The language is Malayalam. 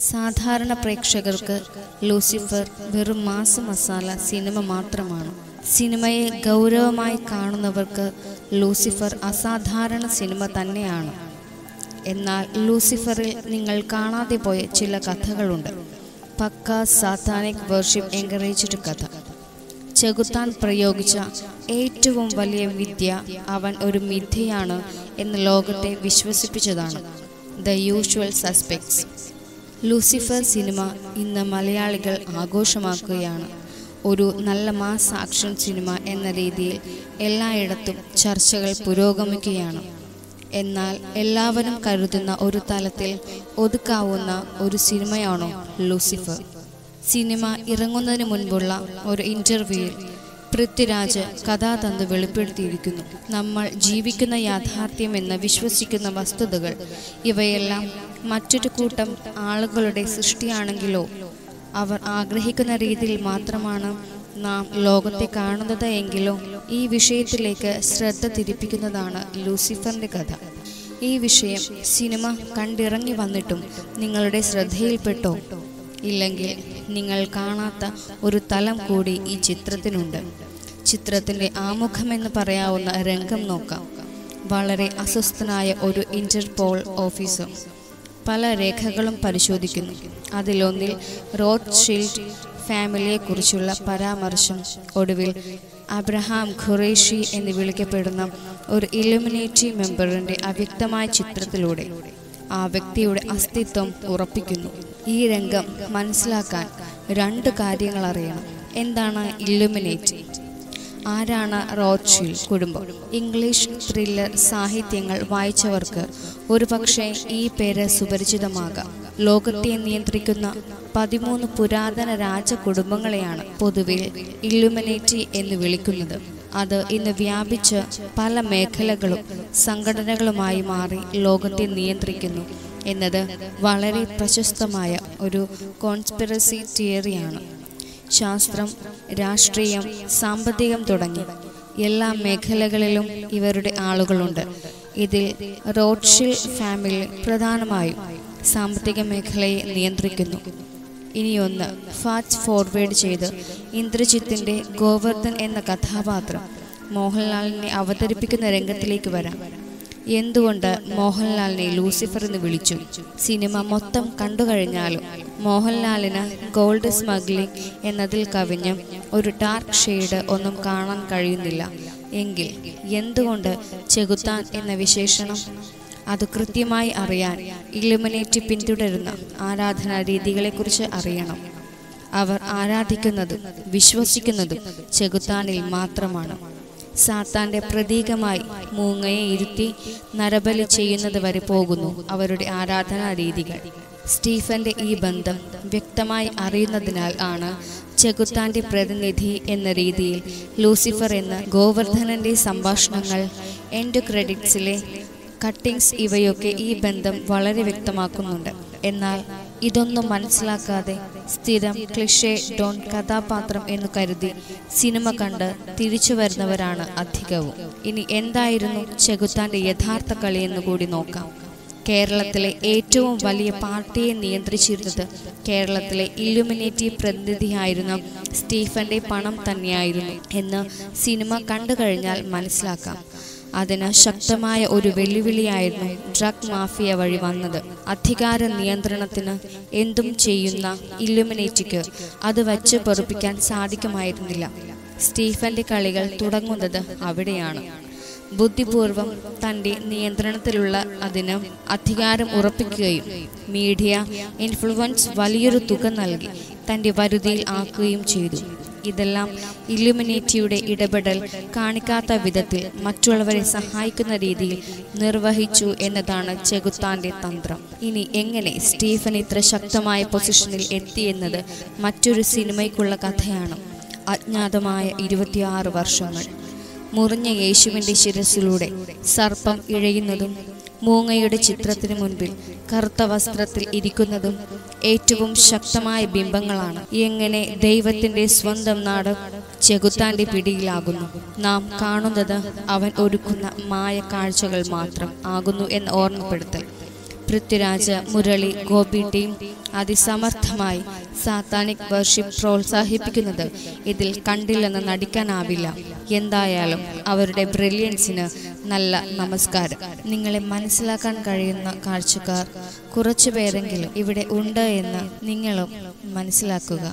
സാധാരണ പ്രേക്ഷകർക്ക് ലൂസിഫർ വെറും മാസ മസാല സിനിമ മാത്രമാണ്. സിനിമയെ ഗൗരവമായി കാണുന്നവർക്ക് ലൂസിഫർ അസാധാരണ സിനിമ തന്നെയാണ്. എന്നാൽ ലൂസിഫറിൽ നിങ്ങൾ കാണാതെ പോയ ചില കഥകളുണ്ട്. പക്ക സാത്താനിക് വർഷിപ്പ് എൻകറേജ്ഡ് കഥ. ചെകുത്താൻ പ്രയോഗിച്ച ഏറ്റവും വലിയ വിദ്യ അവൻ ഒരു മിഥ്യയാണ് എന്ന് ലോകത്തെ വിശ്വസിപ്പിച്ചതാണ്. The usual suspects. Lucifer cinema ഇന്ന് മലയാളികൾ ആഘോഷമാക്കുകയാണ്. ഒരു നല്ല മാസ് ആക്ഷൻ സിനിമ എന്ന രീതിയിൽ എല്ലായിടത്തും ചർച്ചകൾ പുരോഗമിക്കുകയാണ്. എന്നാൽ എല്ലാവരും കരുതുന്ന ഒരു തലത്തിൽ ഒതുക്കാവുന്ന ഒരു സിനിമയാണോ ലൂസിഫർ? സിനിമ ഇറങ്ങുന്നതിന് മുൻപുള്ള ഒരു ഇന്റർവ്യൂവിൽ പൃഥ്വിരാജ് കഥാതന്തു വെളിപ്പെടുത്തിയിരിക്കുന്നു. നമ്മൾ ജീവിക്കുന്ന യാഥാർത്ഥ്യം എന്ന് വിശ്വസിക്കുന്ന വസ്തുതകൾ. ഇവയെല്ലാം മറ്റൊരു കൂട്ടം ആളുകളുടെ സൃഷ്ടിയാണെങ്കിലോ? അവർ ആഗ്രഹിക്കുന്ന രീതിയിൽ മാത്രമാണ് നാം ലോകത്തെ കാണുന്നത് എങ്കിലോ? ഈ വിഷയത്തിലേക്ക് ശ്രദ്ധ തിരിപ്പിക്കുന്നതാണ് ലൂസിഫറിന്റെ കഥ. ഈ വിഷയം സിനിമ കണ്ടിറങ്ങി വന്നിട്ടും നിങ്ങളുടെ ശ്രദ്ധയിൽപ്പെട്ടോ? ഇല്ലെങ്കിൽ നിങ്ങൾ കാണാത്ത ഒരു തലം കൂടി ഈ ചിത്രത്തിനുണ്ട്. ചിത്രത്തിന്റെ ആമുഖമെന്ന് പറയാവുന്ന രംഗം നോക്കാം. വളരെ അസ്വസ്ഥനായ ഒരു ഇന്റർപോൾ ഓഫീസർ പല രേഖകളും പരിശോധിക്കുന്നു. അതിലൊന്നിൽ റോഡ് ഷീൽഡ് ഫാമിലിയെക്കുറിച്ചുള്ള പരാമർശം ഒടുവിൽ അബ്രഹാം ഖുറേഷി എന്ന് വിളിക്കപ്പെടുന്ന ഒരു ഇലുമിനേറ്റി മെമ്പറിന്റെ അവ്യക്തമായ ചിത്രത്തിലൂടെ ആ വ്യക്തിയുടെ അസ്തിത്വം ഉറപ്പിക്കുന്നു. ഈ രംഗം മനസ്സിലാക്കാൻ രണ്ട് കാര്യങ്ങൾ അറിയണം. എന്താണ് ഇല്ലുമിനേറ്റ് ആരാണ് റോച്ചിൽ കുടുംബം? ഇംഗ്ലീഷ് ത്രില്ലർ സാഹിത്യങ്ങൾ വായിച്ചവർക്ക് ഒരുപക്ഷെ ഈ പേര് സുപരിചിതമാകാം. ലോകത്തെ നിയന്ത്രിക്കുന്ന പതിമൂന്ന് പുരാതന രാജകുടുംബങ്ങളെയാണ് പൊതുവിൽ ഇല്ലുമിനേറ്റി എന്ന് വിളിക്കുന്നത്. അത് ഇന്ന് വ്യാപിച്ച് പല മേഖലകളും സംഘടനകളുമായി മാറി ലോകത്തെ നിയന്ത്രിക്കുന്നു എന്നത് വളരെ പ്രശസ്തമായ ഒരു കോൺസ്പിറസി തിയറിയാണ്. ശാസ്ത്രം രാഷ്ട്രീയം സാമ്പത്തികം തുടങ്ങി. എല്ലാ മേഖലകളിലും ഇവരുടെ ആളുകളുണ്ട്. ഇതിൽ റോഡ്ഷിൽ ഫാമിലി പ്രധാനമായും സാമ്പത്തിക മേഖലയെ നിയന്ത്രിക്കുന്നു. ഇനിയൊന്ന് ഫാസ്റ്റ് ഫോർവേഡ് ചെയ്ത് ഇന്ദ്രജിത്തിന്റെ ഗോവർദ്ധൻ എന്ന കഥാപാത്രം മോഹൻലാലിനെ അവതരിപ്പിക്കുന്ന രംഗത്തിലേക്ക് വരാം. എന്തുകൊണ്ട് മോഹൻലാലിനെ ലൂസിഫർ എന്ന് വിളിച്ചു? സിനിമ മൊത്തം കണ്ടു കഴിഞ്ഞാലും മോഹൻലാലിന് ഗോൾഡ് സ്മഗ്ലിംഗ് എന്നതിൽ കവിഞ്ഞ് ഒരു ഡാർക്ക് ഷെയ്ഡ് ഒന്നും കാണാൻ കഴിയുന്നില്ല. എങ്കിൽ എന്തുകൊണ്ട് ചെകുത്താൻ എന്ന വിശേഷണം? അത് കൃത്യമായി അറിയാൻ ഇലുമിനേറ്റ് പിന്തുടരുന്ന ആരാധനാ രീതികളെക്കുറിച്ച് അറിയണം. അവർ ആരാധിക്കുന്നതും വിശ്വസിക്കുന്നതും ചെകുത്താനിൽ മാത്രമാണ്. സാത്താന്റെ പ്രതീകമായി മൂങ്ങയെ ഇരുത്തി നരബലി ചെയ്യുന്നത് വരെ പോകുന്നു അവരുടെ ആരാധനാ രീതികൾ സ്റ്റീഫന്റെ ഈ ബന്ധം വ്യക്തമായി അറിയുന്നതിനാൽ ആണ് ചെകുത്താന്റെ പ്രതിനിധി എന്ന രീതിയിൽ ലൂസിഫർ എന്ന ഗോവർദ്ധനന്റെ സംഭാഷണങ്ങൾ എൻഡ് ക്രെഡിറ്റ്സിലെ കട്ടിങ്സ് ഇവയൊക്കെ ഈ ബന്ധം വളരെ വ്യക്തമാക്കുന്നുണ്ട്. എന്നാൽ ഇതൊന്നും മനസ്സിലാക്കാതെ സ്ഥിരം ക്ലിഷേ ഡോൺ കഥാപാത്രം എന്ന് കരുതി സിനിമ കണ്ട് തിരിച്ചു വരുന്നവരാണ് അധികവും. ഇനി എന്തായിരുന്നു ചെകുത്താന്റെ യഥാർത്ഥ കളിയെന്ന് കൂടി നോക്കാം. കേരളത്തിലെ ഏറ്റവും വലിയ പാർട്ടിയെ നിയന്ത്രിച്ചിരുന്നത് കേരളത്തിലെ ഇല്ലുമിനേറ്റി പ്രതിനിധിയായിരുന്ന സ്റ്റീഫന്റെ പണം തന്നെയായിരുന്നു എന്ന് സിനിമ കണ്ടു കഴിഞ്ഞാൽ മനസ്സിലാക്കാം. അതിന് ശക്തമായ ഒരു വെല്ലുവിളിയായിരുന്നു ഡ്രഗ് മാഫിയ വഴി വന്നത്. അധികാര നിയന്ത്രണത്തിന് എന്തും ചെയ്യുന്ന ഇല്ലുമിനേറ്റിക്ക് അത് വച്ച് പൊറുപ്പിക്കാൻ സാധിക്കുമായിരുന്നില്ല. സ്റ്റീഫന്റെ കളികൾ തുടങ്ങുന്നത് അവിടെയാണ്. ബുദ്ധിപൂർവം തന്റെ നിയന്ത്രണത്തിലുള്ള അതിന് അധികാരം ഉറപ്പിക്കുകയും മീഡിയ ഇൻഫ്ലുവൻസ് വലിയൊരു തുക നൽകി തന്റെ വരുതിയിൽ ആക്കുകയും ചെയ്തു. ഇതെല്ലാം ഇലുമിനേറ്റിയുടെ ഇടപെടൽ കാണിക്കാത്ത വിധത്തിൽ മറ്റുള്ളവരെ സഹായിക്കുന്ന രീതിയിൽ നിർവഹിച്ചു എന്നതാണ് ചെകുത്താന്റെ തന്ത്രം. ഇനി എങ്ങനെ സ്റ്റീഫൻ ഇത്ര ശക്തമായ പൊസിഷനിൽ എത്തിയെന്നത് മറ്റൊരു സിനിമയ്ക്കുള്ള കഥയാണ്. അജ്ഞാതമായ ഇരുപത്തിയാറ് വർഷങ്ങൾ. മുറിഞ്ഞ യേശുവിന്റെ ശിരസിലൂടെ സർപ്പം ഇഴയുന്നതും മൂങ്ങയുടെ ചിത്രത്തിനു മുൻപിൽ കറുത്ത വസ്ത്രത്തിൽ ഇരിക്കുന്നതും ഏറ്റവും ശക്തമായ ബിംബങ്ങളാണ്. എങ്ങനെ ദൈവത്തിന്റെ സ്വന്തം നാട് ചെകുത്താന്റെ പിടിയിലാകുന്നു. നാം കാണുന്നത് അവൻ ഒരുക്കുന്ന മായ കാഴ്ചകൾ മാത്രം ആകുന്നു എന്ന് ഓർമ്മപ്പെടുത്തൽ. പൃഥ്വിരാജ് മുരളി ഗോപി ടീം അതിസമർത്ഥമായി സാത്താനിക് വർഷിപ്പ് പ്രോത്സാഹിപ്പിക്കുന്നത് ഇതിൽ കണ്ടില്ലെന്ന് നടിക്കാനാവില്ല. എന്തായാലും അവരുടെ ബ്രില്യൻസിന് നല്ല നമസ്കാരം. നിങ്ങളെ മനസ്സിലാക്കാൻ കഴിയുന്ന കാഴ്ചക്കാർ കുറച്ചു പേരെങ്കിലും ഇവിടെ ഉണ്ട് എന്ന് നിങ്ങളും മനസ്സിലാക്കുക.